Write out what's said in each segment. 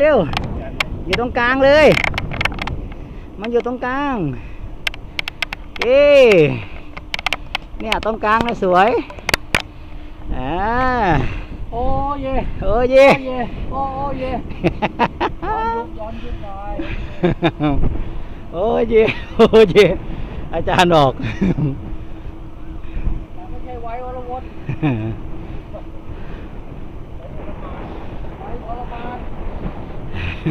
เร็วอยู่ตรงกลางเลย มันอยู่ตรงกลางเอ้เนี่ยตรงกลางนะสวยอ่าโอ้เย่โอ้เย่เย่โอ้เย่ย้อนยุคย้อนยุคหน่อยโอ้เย่โอ้เย่อาจารย์บอกแต่ไม่ใช่ไว้วรวนไว้วรมานไม่ได้เกิดมีแต่กินเลยแล้วก็จะ กลั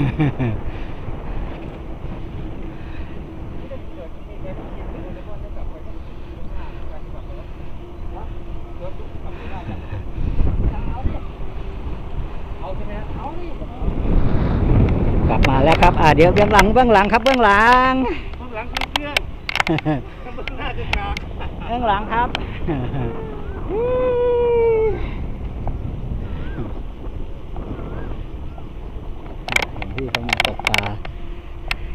บไปก็หน้าการกลับไปแล้วนะเกิดกลับไม่ได้เอาดิเอาใช่ไหมเอาดิกลับมาแล้วครับ อ่าเดี๋ยวเบื้องหลังเบื้องหลังครับเบื้องหลัง ข้างหลังคือเครื่องข้างบนหน้าจะกลาง เบื้องหลังครับ เห็นพี่เขามาตกปลา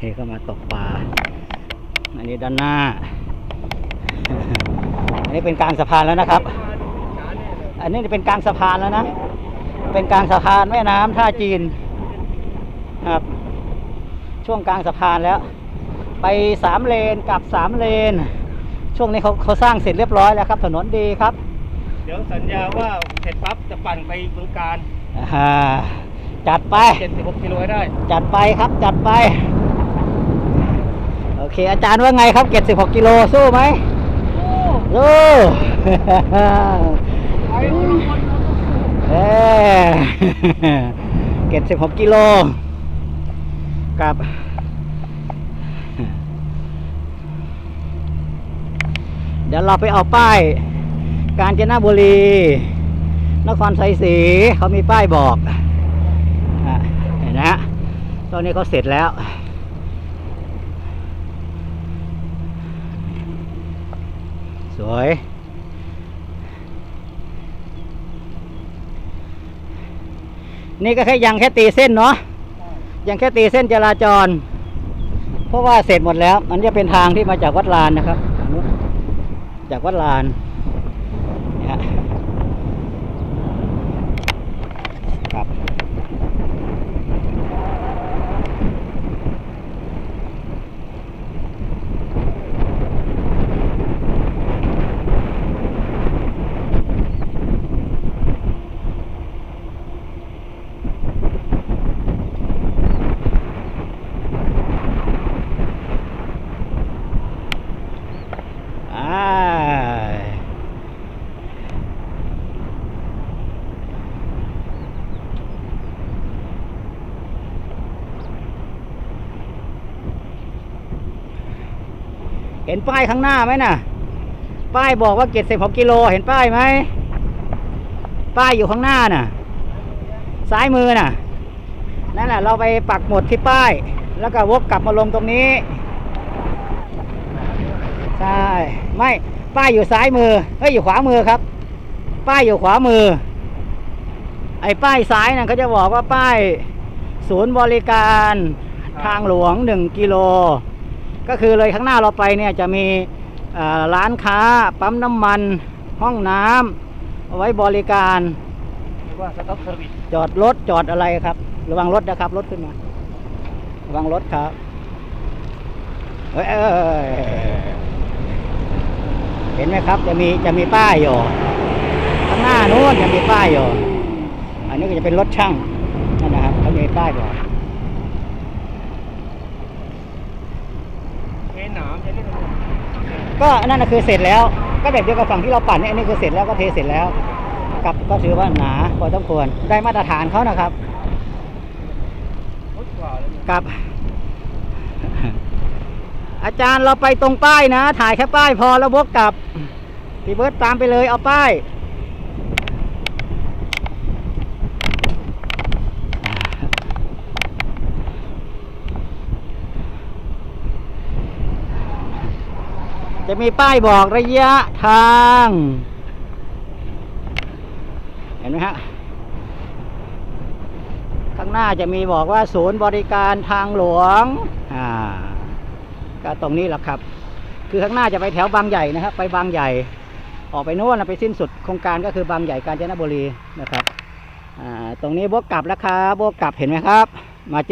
เฮ้เขามาตกปลา อันนี้ด้านหน้า อันนี้เป็นกลางสะพานแล้วนะครับ อันนี้เป็นกลางสะพานแล้วนะ เป็นกลางสะพานแม่น้ำท่าจีนครับ ช่วงกลางสะพานแล้ว ไปสามเลนกลับสามเลน ช่วงนี้เขาเขาสร้างเสร็จเรียบร้อยแล้วครับ ถนนดีครับ เดี๋ยวสัญญาว่าเสร็จปั๊บจะปั่นไปบึงการอ่าจัดไป 76กิโลให้ได้ จัดไปครับ จัดไปโอเค อาจารย์ว่าไงครับเก็บ16กิโลสู้ไหมโอ้สู้ไอ้คนละคนเอ้เก็บ16กิโลกับเดี๋ยวเราไปเอาป้าย กาญจนบุรี นครไซศรีเขามีป้ายบอกอะเห็นนะฮะตอนนี้เขาเสร็จแล้ว สวย นี่ก็แค่ยังแค่ตีเส้นเนาะยังแค่ตีเส้นจราจร เพราะว่าเสร็จหมดแล้วมันจะเป็นทางที่มาจากวัดลานนะครับทางนู้นจากวัดลานเนี่ยฮะครับ อ่า เห็นป้ายข้างหน้าไหมน่ะ ป้ายบอกว่าเจ็ดสิบหกกิโล เห็นป้ายไหม ป้ายอยู่ข้างหน้าน่ะ ซ้ายมือน่ะ นั่นแหละเราไปปักหมุดที่ป้าย แล้วก็วกกลับมาลงตรงนี้ ใช่ ไม่ป้ายอยู่ซ้ายมือเฮ้ยอยู่ขวามือครับ ป้ายอยู่ขวามือ ไอ้ป้ายซ้ายน่ะเขาจะบอกว่าป้าย ศูนย์บริการทางหลวงหนึ่งกิโล ก็คือเลยข้างหน้าเราไปเนี่ยจะมีร้านค้าปั๊มน้ำมัน ห้องน้ำเอาไว้บริการว่าสต็อกเซอร์วิสจอดรถจอดอะไรครับ ระวังรถนะครับ รถขึ้นมา ระวังรถครับเอ้ยเห็นไหมครับ จะมีจะมีป้ายอยู่ข้างหน้านู้นจะมีป้ายอยู่ อันนี้ก็จะเป็นรถช่างนั่นนะครับเขามีป้ายบอก เทหนามจะเรีย ก็นั่นคือเสร็จแล้ว ก็แบบเดียวกับฝั่งที่เราปั่นเนี่ยอันนี้คือเสร็จแล้วก็เทเสร็จแล้วกับก็ถือว่าหนาพอสมควรได้มาตรฐานเขานะครับกลับ อาจารย์เราไปตรงป้ายนะ ถ่ายแค่ป้ายพอแล้ววกกลับพี่เบิร์ตตามไปเลยเอาป้าย จะมีป้ายบอกระยะทาง เห็นไหมฮะ ข้างหน้าจะมีบอกว่าศูนย์บริการทางหลวง อ่า ก็ตรงนี้แหละครับ คือข้างหน้าจะไปแถวบางใหญ่นะครับ ไปบางใหญ่ ออกไปโน่นนะไปสิ้นสุดโครงการก็คือบางใหญ่กาญจนบุรีนะครับ อ่า ตรงนี้บวกกลับแล้วครับบวกกลับเห็นไหมครับ มา